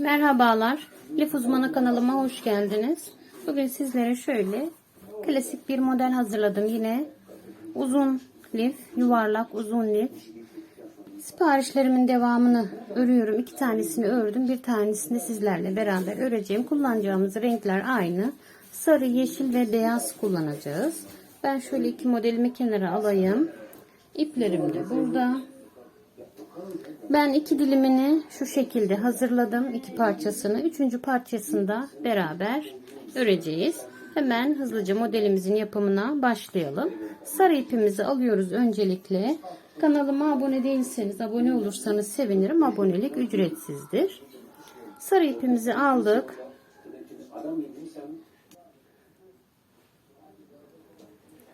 Merhabalar. Lif uzmanı kanalıma hoş geldiniz. Bugün sizlere şöyle klasik bir model hazırladım yine. Uzun lif, yuvarlak uzun lif. Siparişlerimin devamını örüyorum. İki tanesini ördüm. Bir tanesini sizlerle beraber öreceğim. Kullanacağımız renkler aynı. Sarı, yeşil ve beyaz kullanacağız. Ben şöyle iki modelimi kenara alayım. İplerim de burada. Ben iki dilimini şu şekilde hazırladım. iki parçasını. Üçüncü parçasında beraber öreceğiz. Hemen hızlıca modelimizin yapımına başlayalım. Sarı ipimizi alıyoruz öncelikle. Kanalıma abone değilseniz abone olursanız sevinirim. Abonelik ücretsizdir. Sarı ipimizi aldık.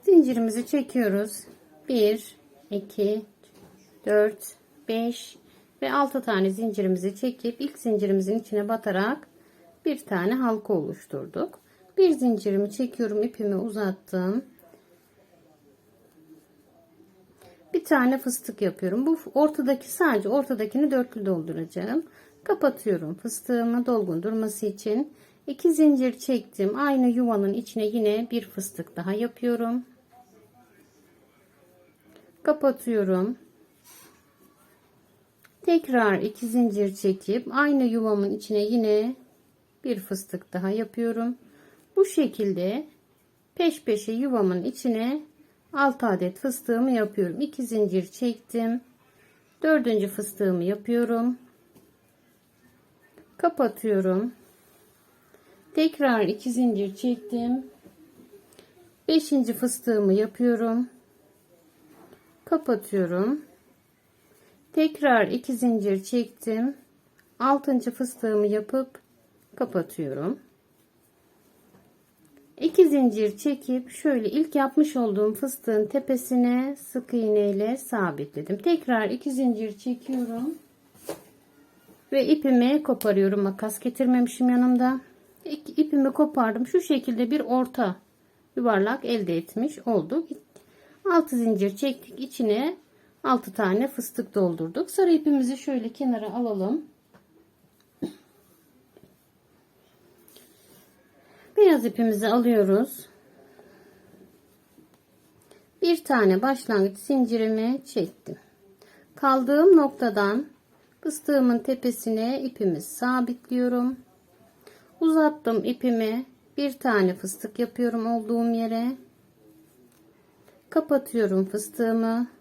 Zincirimizi çekiyoruz. 1 2 4 5 ve 6 tane zincirimizi çekip ilk zincirimizin içine batarak bir tane halka oluşturduk. Bir zincirimi çekiyorum, ipimi uzattım. Bir tane fıstık yapıyorum. Bu ortadaki sadece ortadakini dörtlü dolduracağım. Kapatıyorum fıstığımı dolgun durması için. iki zincir çektim. Aynı yuvanın içine yine bir fıstık daha yapıyorum. Kapatıyorum. Tekrar iki zincir çekip aynı yuvamın içine yine bir fıstık daha yapıyorum. Bu şekilde peş peşe yuvamın içine 6 adet fıstığımı yapıyorum. 2 zincir çektim. Dördüncü fıstığımı yapıyorum. Kapatıyorum. Tekrar 2 zincir çektim. 5. fıstığımı yapıyorum. Kapatıyorum. Tekrar 2 zincir çektim. 6. fıstığımı yapıp kapatıyorum. 2 zincir çekip şöyle ilk yapmış olduğum fıstığın tepesine sık iğne ile sabitledim. Tekrar 2 zincir çekiyorum. Ve ipimi koparıyorum. Makas getirmemişim yanımda. İpimi kopardım. Şu şekilde bir orta yuvarlak elde etmiş olduk. 6 zincir çektik. içine 6 tane fıstık doldurduk. Sarı ipimizi şöyle kenara alalım. Beyaz ipimizi alıyoruz. Bir tane başlangıç zincirimi çektim. Kaldığım noktadan fıstığımın tepesine ipimi sabitliyorum. Uzattım ipimi. Bir tane fıstık yapıyorum olduğum yere. Kapatıyorum fıstığımı.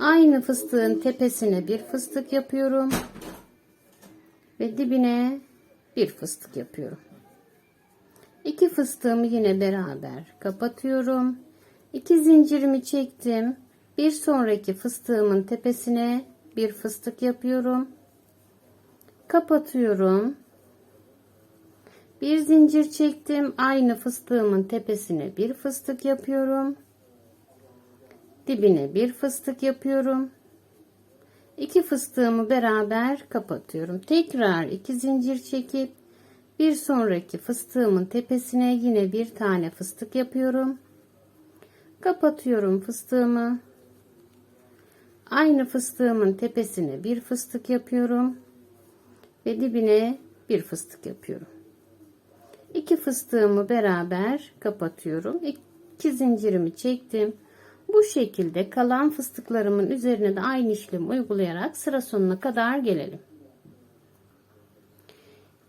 Aynı fıstığın tepesine bir fıstık yapıyorum. Ve dibine bir fıstık yapıyorum. İki fıstığımı yine beraber kapatıyorum. İki zincirimi çektim. Bir sonraki fıstığımın tepesine bir fıstık yapıyorum. Kapatıyorum. Bir zincir çektim. Aynı fıstığımın tepesine bir fıstık yapıyorum. Dibine bir fıstık yapıyorum. İki fıstığımı beraber kapatıyorum. Tekrar iki zincir çekip bir sonraki fıstığımın tepesine yine bir tane fıstık yapıyorum. Kapatıyorum fıstığımı. Aynı fıstığımın tepesine bir fıstık yapıyorum. Ve dibine bir fıstık yapıyorum. İki fıstığımı beraber kapatıyorum. İki zincirimi çektim. Bu şekilde kalan fıstıklarımın üzerine de aynı işlemi uygulayarak sıra sonuna kadar gelelim.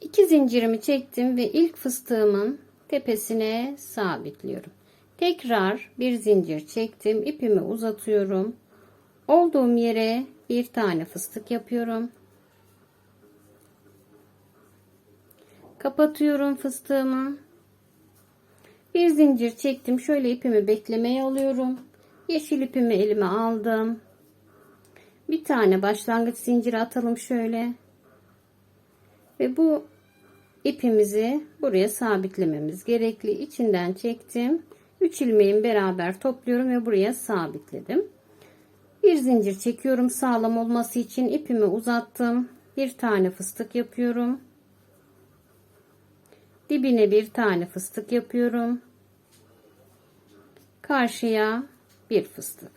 İki zincirimi çektim ve ilk fıstığımın tepesine sabitliyorum. Tekrar bir zincir çektim. ipimi uzatıyorum. Olduğum yere bir tane fıstık yapıyorum. Kapatıyorum fıstığımı. Bir zincir çektim. Şöyle ipimi beklemeye alıyorum. Yeşil ipimi elime aldım. Bir tane başlangıç zinciri atalım şöyle. Ve bu ipimizi buraya sabitlememiz gerekli. İçinden çektim. 3 ilmeğimi beraber topluyorum ve buraya sabitledim. Bir zincir çekiyorum sağlam olması için ipimi uzattım. Bir tane fıstık yapıyorum. Dibine bir tane fıstık yapıyorum. Karşıya bir fıstık.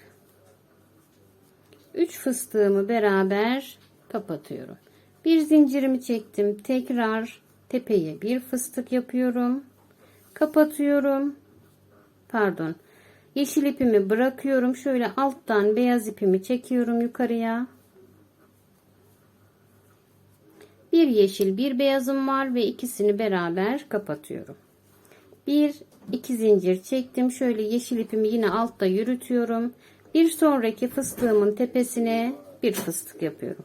3 fıstığımı beraber kapatıyorum. Bir zincirimi çektim. Tekrar tepeye bir fıstık yapıyorum. Kapatıyorum. Pardon. Yeşil ipimi bırakıyorum. Şöyle alttan beyaz ipimi çekiyorum yukarıya. Bir yeşil bir beyazım var ve ikisini beraber kapatıyorum. Bir iki zincir çektim. Şöyle yeşil ipimi yine altta yürütüyorum. Bir sonraki fıstığımın tepesine bir fıstık yapıyorum.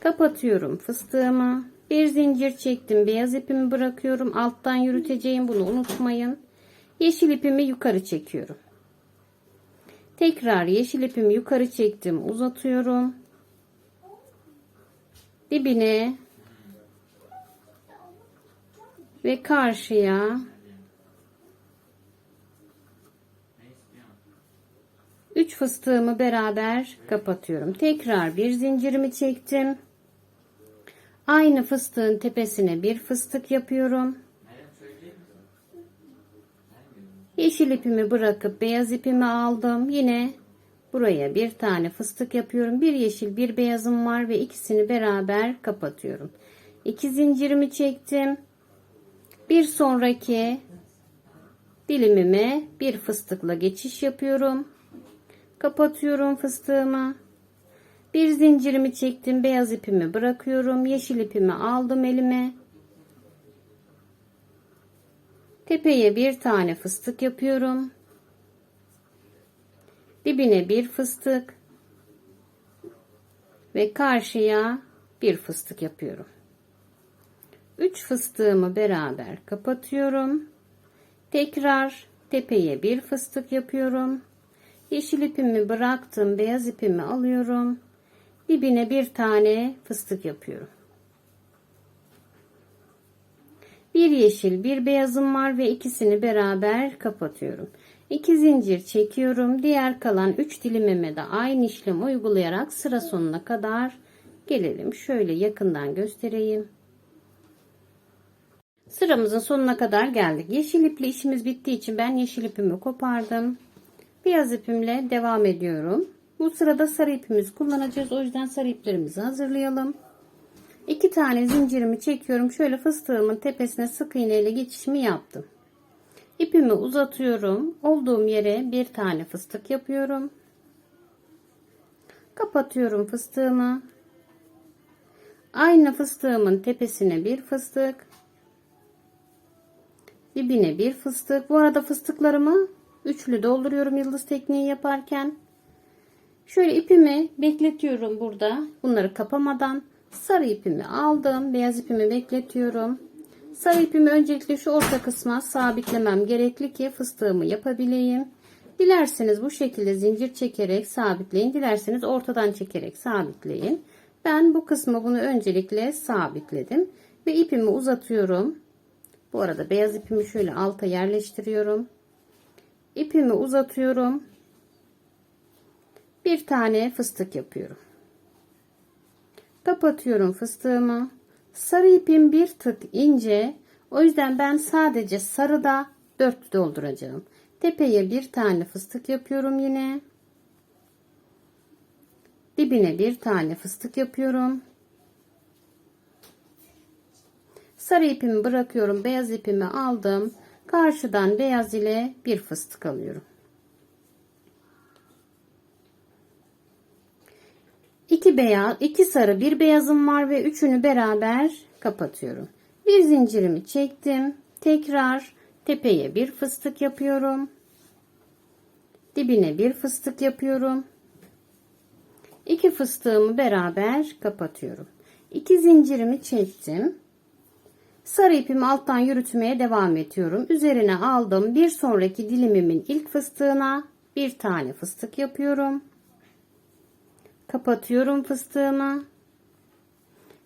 Kapatıyorum fıstığımı. Bir zincir çektim. Beyaz ipimi bırakıyorum. Alttan yürüteceğim. Bunu unutmayın. Yeşil ipimi yukarı çekiyorum. Tekrar yeşil ipimi yukarı çektim. Uzatıyorum. Dibine ve karşıya Üç fıstığımı beraber kapatıyorum. Tekrar bir zincirimi çektim. Aynı fıstığın tepesine bir fıstık yapıyorum. Yeşil ipimi bırakıp beyaz ipimi aldım. Yine buraya bir tane fıstık yapıyorum. Bir yeşil bir beyazım var ve ikisini beraber kapatıyorum. İki zincirimi çektim. Bir sonraki dilimime bir fıstıkla geçiş yapıyorum. Kapatıyorum fıstığımı. Bir zincirimi çektim. Beyaz ipimi bırakıyorum. Yeşil ipimi aldım elime. Tepeye bir tane fıstık yapıyorum. Dibine bir fıstık. Ve karşıya bir fıstık yapıyorum. 3 fıstığımı beraber kapatıyorum. Tekrar tepeye bir fıstık yapıyorum. Yeşil ipimi bıraktım. Beyaz ipimi alıyorum. Dibine bir tane fıstık yapıyorum. Bir yeşil bir beyazım var ve ikisini beraber kapatıyorum. İki zincir çekiyorum. Diğer kalan 3 dilimime de aynı işlem uygulayarak sıra sonuna kadar gelelim. Şöyle yakından göstereyim. Sıramızın sonuna kadar geldik. Yeşil iple işimiz bittiği için ben yeşil ipimi kopardım. Beyaz ipimle devam ediyorum. Bu sırada sarı ipimizi kullanacağız. O yüzden sarı iplerimizi hazırlayalım. İki tane zincirimi çekiyorum. Şöyle fıstığımın tepesine sık iğneyle geçişimi yaptım. İpimi uzatıyorum. Olduğum yere bir tane fıstık yapıyorum. Kapatıyorum fıstığımı. Aynı fıstığımın tepesine bir fıstık. Dibine bir fıstık. Bu arada fıstıklarımı üçlü dolduruyorum yıldız tekniği yaparken. Şöyle ipimi bekletiyorum burada. Bunları kapamadan sarı ipimi aldım. Beyaz ipimi bekletiyorum. Sarı ipimi öncelikle şu orta kısma sabitlemem gerekli ki fıstığımı yapabileyim. Dilerseniz bu şekilde zincir çekerek sabitleyin. Dilerseniz ortadan çekerek sabitleyin. Ben bu kısmı bunu öncelikle sabitledim. Ve ipimi uzatıyorum. Bu arada beyaz ipimi şöyle alta yerleştiriyorum. İpimi uzatıyorum. Bir tane fıstık yapıyorum. Kapatıyorum fıstığımı. Sarı ipim bir tık ince. O yüzden ben sadece sarıda 4 dolduracağım. Tepeye bir tane fıstık yapıyorum yine. Dibine bir tane fıstık yapıyorum. Sarı ipimi bırakıyorum. Beyaz ipimi aldım. Karşıdan beyaz ile bir fıstık alıyorum. İki beyaz, iki sarı, bir beyazım var ve üçünü beraber kapatıyorum. Bir zincirimi çektim. Tekrar tepeye bir fıstık yapıyorum. Dibine bir fıstık yapıyorum. İki fıstığımı beraber kapatıyorum. İki zincirimi çektim. Sarı ipimi alttan yürütmeye devam ediyorum. Üzerine aldım. Bir sonraki dilimimin ilk fıstığına bir tane fıstık yapıyorum. Kapatıyorum fıstığımı.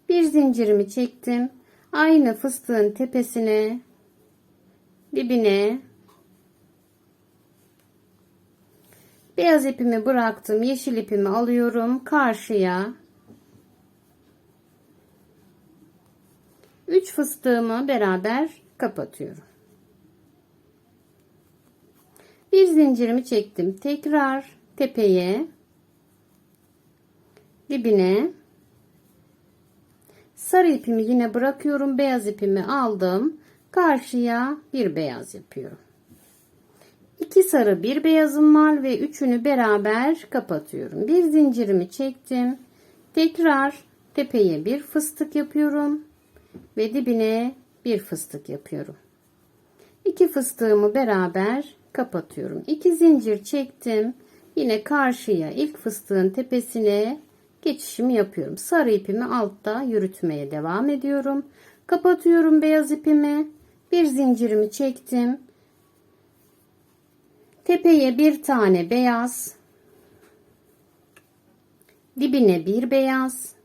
Bir zincirimi çektim. Aynı fıstığın tepesine dibine beyaz ipimi bıraktım. Yeşil ipimi alıyorum. Karşıya 3 fıstığımı beraber kapatıyorum. Bir zincirimi çektim. Tekrar tepeye dibine Sarı ipimi yine bırakıyorum. Beyaz ipimi aldım. Karşıya bir beyaz yapıyorum. İki sarı bir beyazım var ve üçünü beraber kapatıyorum. Bir zincirimi çektim. Tekrar tepeye bir fıstık yapıyorum ve dibine bir fıstık yapıyorum. İki fıstığımı beraber kapatıyorum. İki zincir çektim. Yine karşıya ilk fıstığın tepesine geçişimi yapıyorum. Sarı ipimi altta yürütmeye devam ediyorum. Kapatıyorum beyaz ipimi. Bir zincirimi çektim. Tepeye bir tane beyaz. Dibine bir beyaz.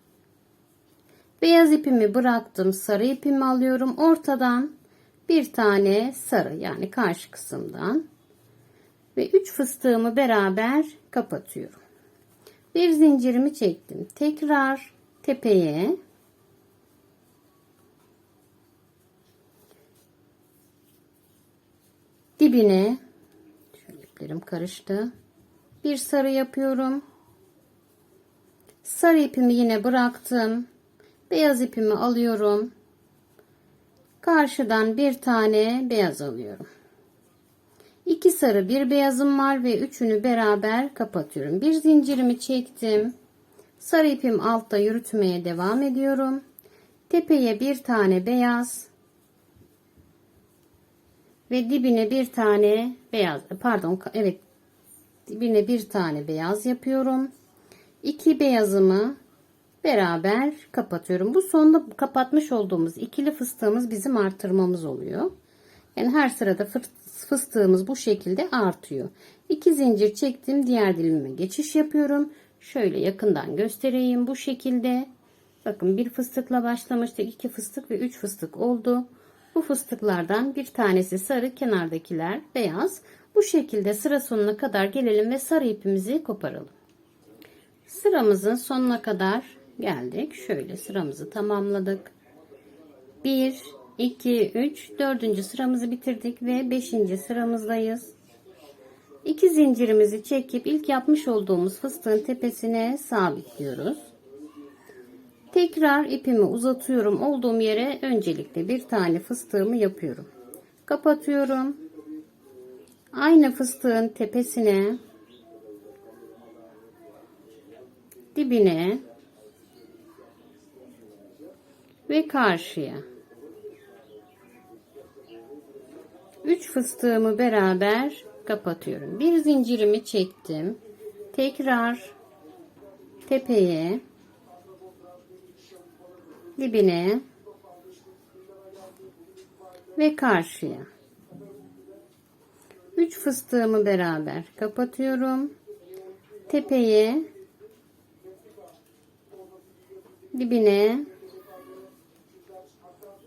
Beyaz ipimi bıraktım. Sarı ipimi alıyorum. Ortadan bir tane sarı yani karşı kısımdan. Ve üç fıstığımı beraber kapatıyorum. Bir zincirimi çektim. Tekrar tepeye dibine şöyle iplerim karıştı. Bir sarı yapıyorum. Sarı ipimi yine bıraktım. Beyaz ipimi alıyorum. Karşıdan bir tane beyaz alıyorum. İki sarı bir beyazım var ve üçünü beraber kapatıyorum. Bir zincirimi çektim. Sarı ipim altta yürütmeye devam ediyorum. Tepeye bir tane beyaz ve dibine bir tane beyaz pardon evet dibine bir tane beyaz yapıyorum. İki beyazımı beraber kapatıyorum. Bu sonda kapatmış olduğumuz ikili fıstığımız bizim artırmamız oluyor. Yani her sırada fıstığımız bu şekilde artıyor. İki zincir çektim. Diğer dilimime geçiş yapıyorum. Şöyle yakından göstereyim bu şekilde. Bakın bir fıstıkla başlamıştık. iki fıstık ve üç fıstık oldu. Bu fıstıklardan bir tanesi sarı, kenardakiler beyaz. Bu şekilde sıra sonuna kadar gelelim ve sarı ipimizi koparalım. Sıramızın sonuna kadar geldik. Şöyle sıramızı tamamladık. 1, 2, 3, 4. sıramızı bitirdik ve 5. sıramızdayız. 2 zincirimizi çekip ilk yapmış olduğumuz fıstığın tepesine sabitliyoruz. Tekrar ipimi uzatıyorum. Olduğum yere öncelikle bir tane fıstığımı yapıyorum. Kapatıyorum. Aynı fıstığın tepesine dibine ve karşıya. 3 fıstığımı beraber kapatıyorum. Bir zincirimi çektim. Tekrar tepeye dibine ve karşıya. 3 fıstığımı beraber kapatıyorum. Tepeye dibine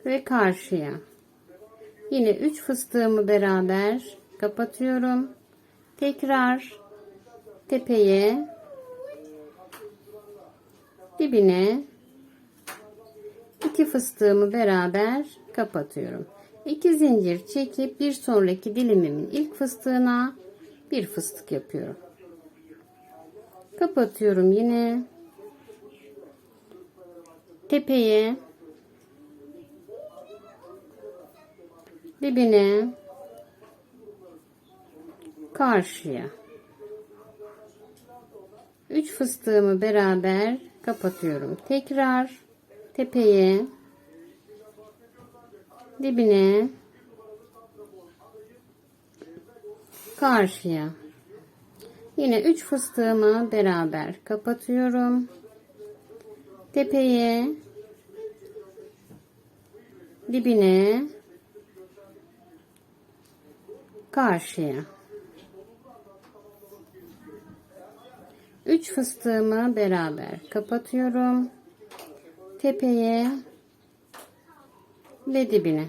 ve karşıya. Yine 3 fıstığımı beraber kapatıyorum. Tekrar tepeye dibine iki fıstığımı beraber kapatıyorum. 2 zincir çekip bir sonraki dilimimin ilk fıstığına bir fıstık yapıyorum. Kapatıyorum yine. Tepeye dibine karşıya 3 fıstığımı beraber kapatıyorum. Tekrar tepeye dibine karşıya yine 3 fıstığımı beraber kapatıyorum. Tepeye dibine karşıya. 3 fıstığımı beraber kapatıyorum. Tepeye ve dibine.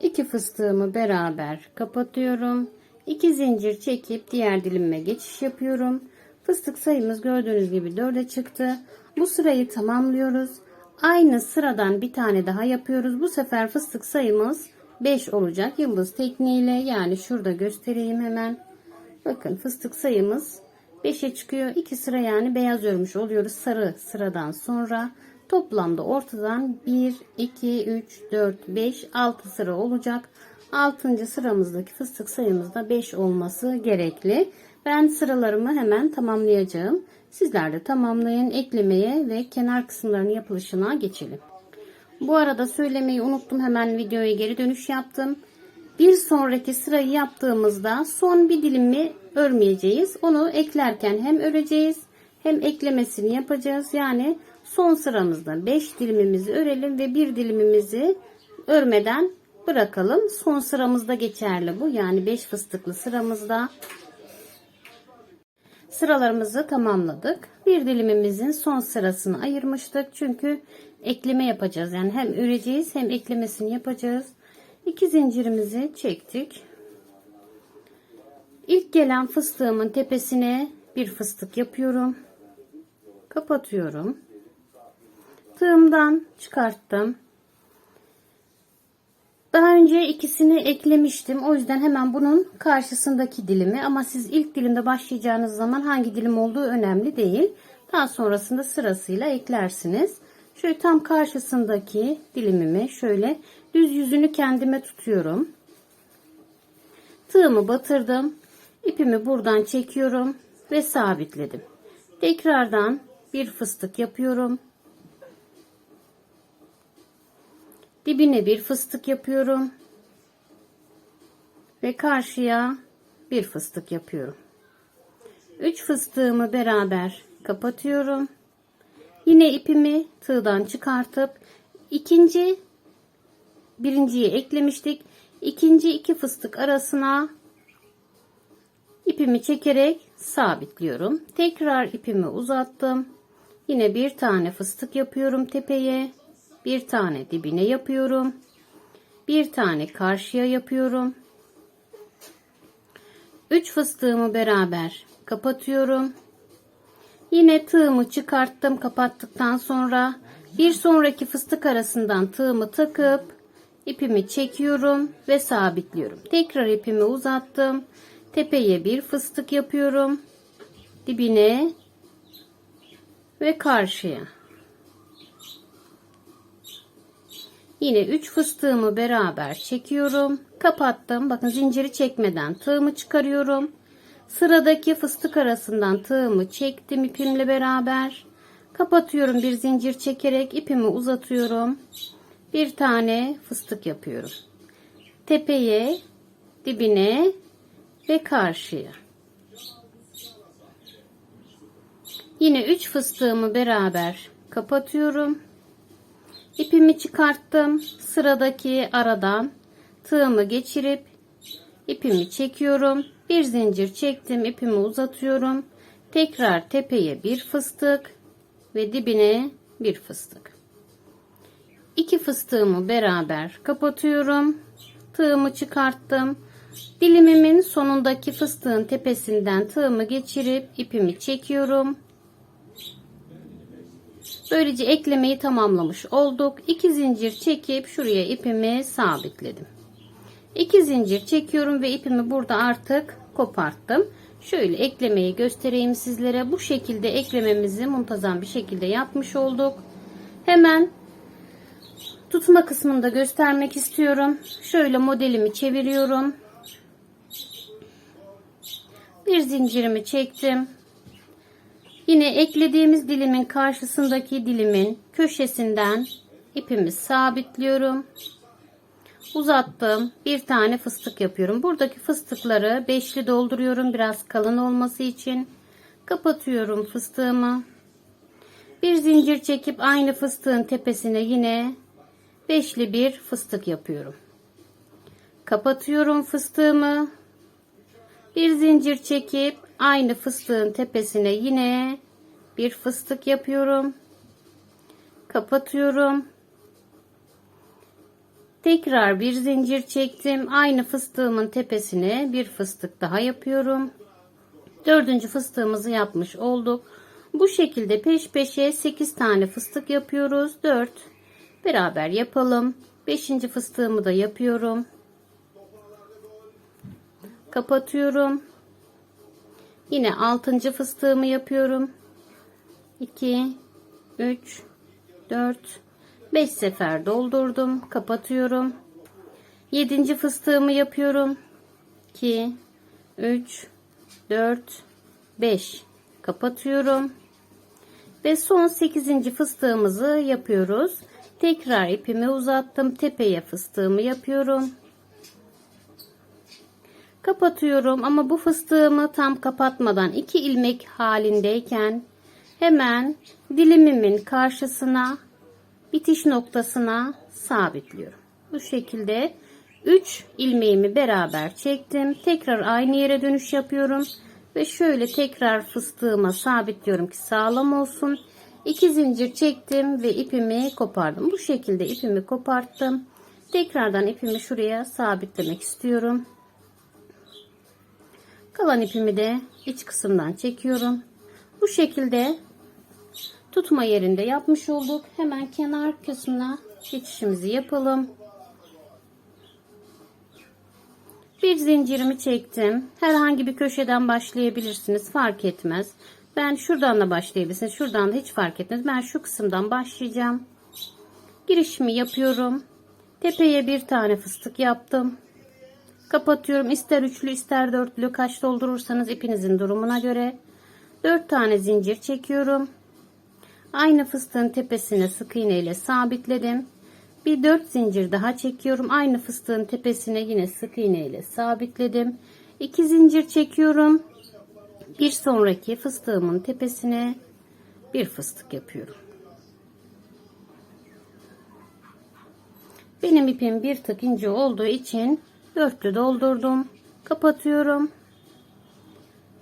2 fıstığımı beraber kapatıyorum. 2 zincir çekip diğer dilime geçiş yapıyorum. Fıstık sayımız gördüğünüz gibi 4'e çıktı. Bu sırayı tamamlıyoruz. Aynı sıradan bir tane daha yapıyoruz. Bu sefer fıstık sayımız 5 olacak. Yıldız tekniğiyle yani şurada göstereyim hemen. Bakın fıstık sayımız 5'e çıkıyor. 2 sıra yani beyaz örmüş oluyoruz sarı sıradan sonra. Toplamda ortadan 1, 2, 3, 4, 5, 6 sıra olacak. 6. sıramızdaki fıstık sayımızda 5 olması gerekli. Ben sıralarımı hemen tamamlayacağım. Sizler de tamamlayın. Eklemeye ve kenar kısımlarının yapılışına geçelim. Bu arada söylemeyi unuttum. Hemen videoya geri dönüş yaptım. Bir sonraki sırayı yaptığımızda son bir dilimi örmeyeceğiz. Onu eklerken hem öreceğiz hem eklemesini yapacağız. Yani son sıramızda 5 dilimimizi örelim ve bir dilimimizi örmeden bırakalım. Son sıramızda geçerli bu. Yani 5 fıstıklı sıramızda sıralarımızı tamamladık. Bir dilimimizin son sırasını ayırmıştık. Çünkü ekleme yapacağız. Yani hem öreceğiz hem eklemesini yapacağız. İki zincirimizi çektik. İlk gelen fıstığımın tepesine bir fıstık yapıyorum. Kapatıyorum. Tığımdan çıkarttım. Daha önce ikisini eklemiştim. O yüzden hemen bunun karşısındaki dilimi ama siz ilk dilimde başlayacağınız zaman hangi dilim olduğu önemli değil. Daha sonrasında sırasıyla eklersiniz. Şöyle tam karşısındaki dilimimi şöyle düz yüzünü kendime tutuyorum. Tığımı batırdım. İpimi buradan çekiyorum ve sabitledim. Tekrardan bir fıstık yapıyorum. Dibine bir fıstık yapıyorum. Ve karşıya bir fıstık yapıyorum. 3 fıstığımı beraber kapatıyorum. Yine ipimi tığdan çıkartıp ikinci birinciyi eklemiştik. İkinci iki fıstık arasına ipimi çekerek sabitliyorum. Tekrar ipimi uzattım. Yine bir tane fıstık yapıyorum tepeye. Bir tane dibine yapıyorum. Bir tane karşıya yapıyorum. Üç fıstığımı beraber kapatıyorum. Yine tığımı çıkarttım kapattıktan sonra bir sonraki fıstık arasından tığımı takıp ipimi çekiyorum ve sabitliyorum. Tekrar ipimi uzattım. Tepeye bir fıstık yapıyorum. Dibine ve karşıya. Yine 3 fıstığımı beraber çekiyorum. Kapattım. Bakın zinciri çekmeden tığımı çıkarıyorum. Sıradaki fıstık arasından tığımı çektim ipimle beraber. Kapatıyorum bir zincir çekerek ipimi uzatıyorum. Bir tane fıstık yapıyorum. Tepeye, dibine ve karşıya. Yine 3 fıstığımı beraber kapatıyorum. İpimi çıkarttım. Sıradaki aradan tığımı geçirip ipimi çekiyorum. Bir zincir çektim. ipimi uzatıyorum. Tekrar tepeye bir fıstık ve dibine bir fıstık. İki fıstığımı beraber kapatıyorum. Tığımı çıkarttım. Dilimimin sonundaki fıstığın tepesinden tığımı geçirip ipimi çekiyorum. Böylece eklemeyi tamamlamış olduk. 2 zincir çekip şuraya ipimi sabitledim. 2 zincir çekiyorum ve ipimi burada artık koparttım. Şöyle eklemeyi göstereyim sizlere. Bu şekilde eklememizi muntazam bir şekilde yapmış olduk. Hemen tutma kısmında göstermek istiyorum. Şöyle modelimi çeviriyorum. Bir zincirimi çektim. Yine eklediğimiz dilimin karşısındaki dilimin köşesinden ipimi sabitliyorum. Uzattım. Bir tane fıstık yapıyorum. Buradaki fıstıkları beşli dolduruyorum biraz kalın olması için. Kapatıyorum fıstığımı. Bir zincir çekip aynı fıstığın tepesine yine beşli bir fıstık yapıyorum. Kapatıyorum fıstığımı. Bir zincir çekip aynı fıstığın tepesine yine bir fıstık yapıyorum. Kapatıyorum. Tekrar bir zincir çektim. Aynı fıstığımın tepesine bir fıstık daha yapıyorum. Dördüncü fıstığımızı yapmış olduk. Bu şekilde peş peşe 8 tane fıstık yapıyoruz. 4 beraber yapalım. Beşinci fıstığımı da yapıyorum. Kapatıyorum. Yine altıncı fıstığımı yapıyorum. 2 3 4 5 sefer doldurdum. Kapatıyorum. 7. fıstığımı yapıyorum. 2 3 4 5 kapatıyorum. Ve son 8. fıstığımızı yapıyoruz. Tekrar ipimi uzattım. Tepeye fıstığımı yapıyorum. Kapatıyorum ama bu fıstığımı tam kapatmadan iki ilmek halindeyken hemen dilimimin karşısına bitiş noktasına sabitliyorum. Bu şekilde 3 ilmeğimi beraber çektim. Tekrar aynı yere dönüş yapıyorum. Ve şöyle tekrar fıstığıma sabitliyorum ki sağlam olsun. 2 zincir çektim ve ipimi kopardım. Bu şekilde ipimi koparttım. Tekrardan ipimi şuraya sabitlemek istiyorum. Kalan ipimi de iç kısımdan çekiyorum. Bu şekilde tutma yerinde yapmış olduk. Hemen kenar kısmına geçişimizi yapalım. Bir zincirimi çektim. Herhangi bir köşeden başlayabilirsiniz. Fark etmez. Ben şuradan da başlayabilirsiniz. Şuradan da hiç fark etmez. Ben şu kısımdan başlayacağım. Girişimi yapıyorum. Tepeye bir tane fıstık yaptım. Kapatıyorum. İster üçlü ister dörtlü kaç doldurursanız ipinizin durumuna göre. Dört tane zincir çekiyorum. Aynı fıstığın tepesine sık iğne ile sabitledim. Bir dört zincir daha çekiyorum. Aynı fıstığın tepesine yine sık iğne ile sabitledim. İki zincir çekiyorum. Bir sonraki fıstığımın tepesine bir fıstık yapıyorum. Benim ipim bir tık ince olduğu için dörtlü doldurdum. Kapatıyorum.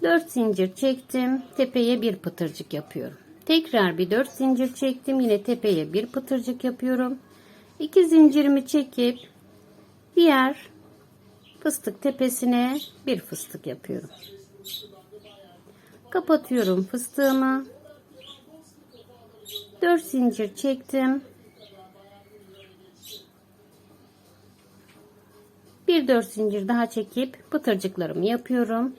4 zincir çektim. Tepeye bir pıtırcık yapıyorum. Tekrar bir 4 zincir çektim. Yine tepeye bir pıtırcık yapıyorum. 2 zincirimi çekip diğer fıstık tepesine bir fıstık yapıyorum. Kapatıyorum fıstığımı. 4 zincir çektim. Bir 4 zincir daha çekip pıtırcıklarımı yapıyorum.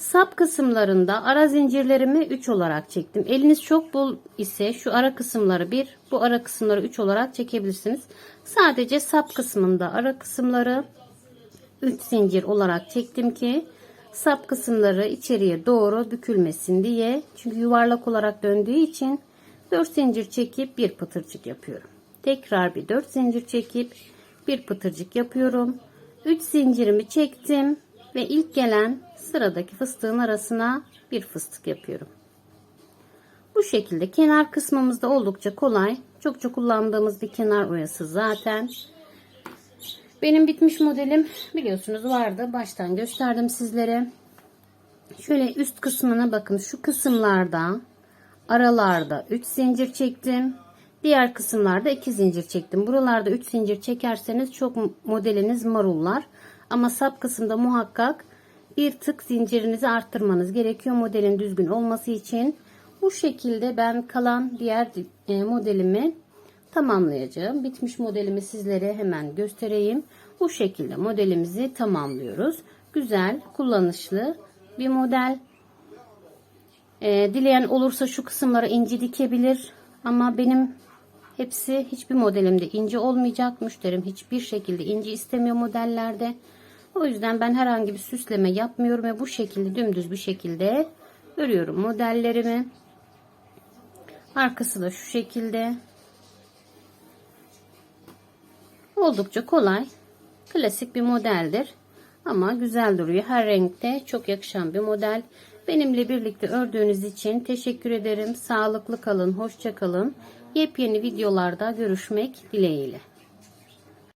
Sap kısımlarında ara zincirlerimi 3 olarak çektim. Eliniz çok bol ise şu ara kısımları 1, bu ara kısımları 3 olarak çekebilirsiniz. Sadece sap kısmında ara kısımları 3 zincir olarak çektim ki sap kısımları içeriye doğru bükülmesin diye. Çünkü yuvarlak olarak döndüğü için 4 zincir çekip bir pıtırcık yapıyorum. Tekrar bir 4 zincir çekip bir pıtırcık yapıyorum. 3 zincirimi çektim ve ilk gelen sıradaki fıstığın arasına bir fıstık yapıyorum. Bu şekilde kenar kısmımızda oldukça kolay. Çokça kullandığımız bir kenar oyası zaten. Benim bitmiş modelim biliyorsunuz vardı. Baştan gösterdim sizlere. Şöyle üst kısmına bakın. Şu kısımlarda aralarda 3 zincir çektim. Diğer kısımlarda 2 zincir çektim. Buralarda 3 zincir çekerseniz çok modeliniz marullar. Ama sap kısımda muhakkak bir tık zincirinizi arttırmanız gerekiyor modelin düzgün olması için. Bu şekilde ben kalan diğer e, modelimi tamamlayacağım. Bitmiş modelimi sizlere hemen göstereyim. Bu şekilde modelimizi tamamlıyoruz. Güzel, kullanışlı bir model. E, dileyen olursa şu kısımlara inci dikebilir. Ama benim hepsi hiçbir modelimde inci olmayacak. Müşterim hiçbir şekilde inci istemiyor modellerde. O yüzden ben herhangi bir süsleme yapmıyorum ve bu şekilde dümdüz bir şekilde örüyorum modellerimi. Arkası da şu şekilde. Oldukça kolay. Klasik bir modeldir. Ama güzel duruyor. Her renkte çok yakışan bir model. Benimle birlikte ördüğünüz için teşekkür ederim. Sağlıklı kalın, hoşça kalın. Yepyeni videolarda görüşmek dileğiyle.